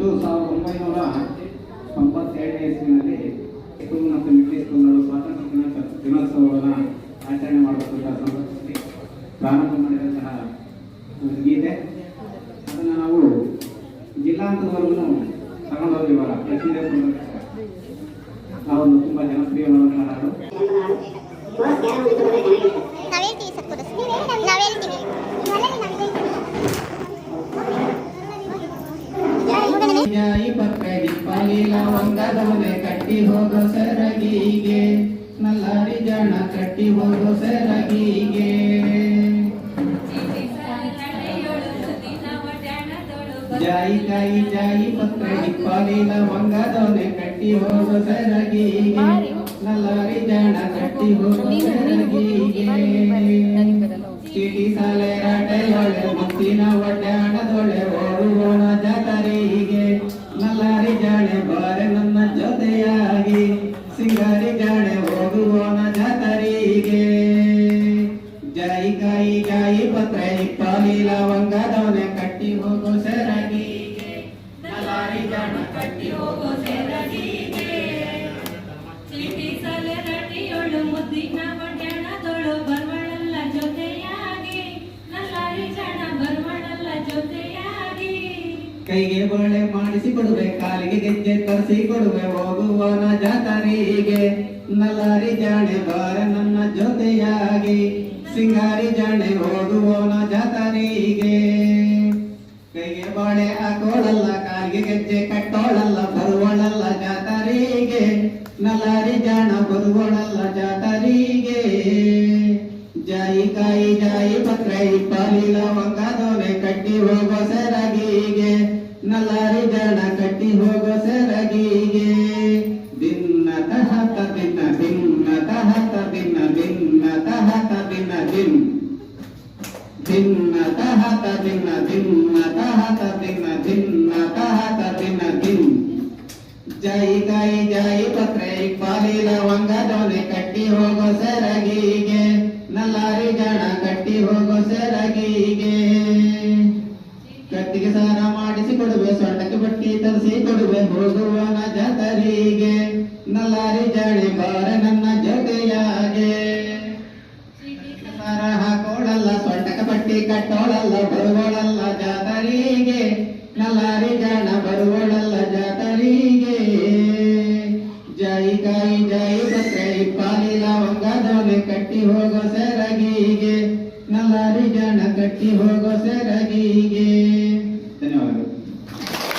ಇದು ಸಾವಿರದ ಒಂಬೈನೂರ ತೊಂಬತ್ತೆರಡನೇ ಇಸ್ವಿನಲ್ಲಿ ಸ್ಕೂಲ್ ಮತ್ತು ಮಿಡ್ಲ್ ಸ್ಕೂಲ್ಗಳು ಸ್ವಾತಂತ್ರ್ಯ ದಿನ ದಿನೋತ್ಸವವನ್ನು ಆಚರಣೆ ಮಾಡತಕ್ಕಂಥ ಸಂದರ್ಭದಲ್ಲಿ ಪ್ರಾರಂಭ ಮಾಡಿದಂತಹ ಗೀತೆ. ಅದನ್ನು ನಾವು ಜಿಲ್ಲಾಂತರವರೆಗೂ ತಗೊಂಡೋಗಿ ಇವಾಗ ಪ್ರತಿನಿಧಿ ಆ ಒಂದು ತುಂಬ ಜನಪ್ರಿಯವಾದಂತಹ ಹಾಡು. ನಾವೇ ಹೇಳ್ತೀವಿ ಸತ್ಪುರ ನಾವ್ ಹೇಳ್ತೀವಿ ಜಾಯಿ ಪಕ್ಕಡಿ ಪಾಲಿಲ ಒಂದದವನೆ ಕಟ್ಟಿ ಹೋಗೋ ಸರಗಿಗೆ ನಲ್ಲಾರಿ ಜನ ಕಟ್ಟಿ ಹೋಗೋ ಸರಗಿಗೆ ಜಾಯಿ ಕಾಯಿ ಜಾಯಿ ಪಕ್ಕಡಿ ಪಾಲಿಲ ಒಂದದವನೆ ಕಟ್ಟಿ ಹೋಗೋ ಸರಗಿಗೆ ನಲ್ಲಾರಿ ಜನ ಕಟ್ಟಿ ಹೋಗೋ ಸರಗಿಗೆ ಚೀಟಿ ಸಾಲೆ ರಾಟೆಯೊಳೆ ಮುತ್ತಿನ ಒಡ್ಡಾಣದೊಳೆ ಓಡುವೋಣ ಬಾರೆ ನನ್ನ ಜೊತೆಯಾಗಿ, ಸಿಂಗಾರಿ ಜಾಣೆ ಹೋಗುವೋಣ ಜಾತರಿಗೆ. ಜಾಯಿ ಕಾಯಿ ಜಾಯಿ ಪತ್ರ ಇಪ್ಪಾಲಿ ಲವಂಗದವನೆ ಕಟ್ಟಿ ಹೋಗೋ ಕೈಗೆ ಬಳೆ ಮಾಡಿಸಿ ಕೊಡುವೆ, ಕಾಲಿಗೆ ಗೆಜ್ಜೆ ತರಿಸಿ ಕೊಡುವೆ ಹೋಗುವನ ಜಾತರಿಗೆ ನಲ್ಲಾರಿ ಜಾಣೆ ಬಾರ ನನ್ನ ಜೊತೆಯಾಗಿ, ಸಿಂಗಾರಿ ಜಾಣೆ ಹೋಗುವನ ಜಾತರಿಗೆ ಕೈಗೆ ಬಾಳೆ ಹಾಕೋಳಲ್ಲ, ಕಾಲಿಗೆ ಗೆಜ್ಜೆ ಕಟ್ಟೋಳಲ್ಲ, ಬರುವಳಲ್ಲ ಜಾತರಿಗೆ ನಲ್ಲಾರಿ ಜಾಣ ಬರುವಳಲ್ಲ ಜಾತರಿಗೆ ಜಾಯಿ ಕಾಯಿ, ಜಾಯಿ ಪತ್ರ ಇಪ್ಪಾಲಿ ಲವಂಗದೊನೆ ಕಟ್ಟಿ ಹೋಗೋ ಸೆರಗಿಗೆ ನಲ್ಲಾರಿ ಜಾಣ ಕಟ್ಟಿ ಹೋಗೋ ಸೆರಗಿಗೆ ದಿನ್ನ ತಹತ ದಿನ ದಿನ್ನ ತಹತ ದಿನ ದಿನ್ನ ತಹತ ದಿನ ದಿನ್ ದಿನ್ನ ತಹತ ದಿನ ದಿನ್ನ ತಹತ ದಿನ ದಿನ್ನ ತಹತ ದಿನ ದಿನ್ ಜೈ ಗೈ ಜೈ ಪತ್ರ ಇಕ್ಬಾಲಿ ಲವಂಗದೊನೆ ಕಟ್ಟಿ ಹೋಗೋ ಸೆರಗಿಗೆ ನಲ್ಲಾರಿ ಜನ ಕಟ್ಟಿ ಹೋಗೋ ಸೆರಗಿಗೆ ಹೋಗುವನ ಜತರಿಗೆ, ನಲ್ಲಾರಿ ಜಾಣೆ ಬಾರ ನನ್ನ ಜೊತೆಯಾಗೆ. ಮರ ಹಾಕೋಳಲ್ಲ ಸೊಂಟಕ ಪಟ್ಟಿ ಕಟ್ಟೋಳಲ್ಲ, ಬರುವಳಲ್ಲ ಜಾತರಿಗೆ. ನಲ್ಲಾರಿ ಜಾಣ ಬರುವಳಲ್ಲ ಜಾತರಿಗೆ. ಜೈ ಕಾಯಿ, ಜೈ ಪತ್ರ ಪಾಲಿಲ ಲವಂಗದೊನೆ ಕಟ್ಟಿ ಹೋಗೋ ಸೆರಗಿಗೆ. ನಲ್ಲಾರಿ ಜಾಣ ಕಟ್ಟಿ ಹೋಗೋ ಸೆರಗಿಗೆ.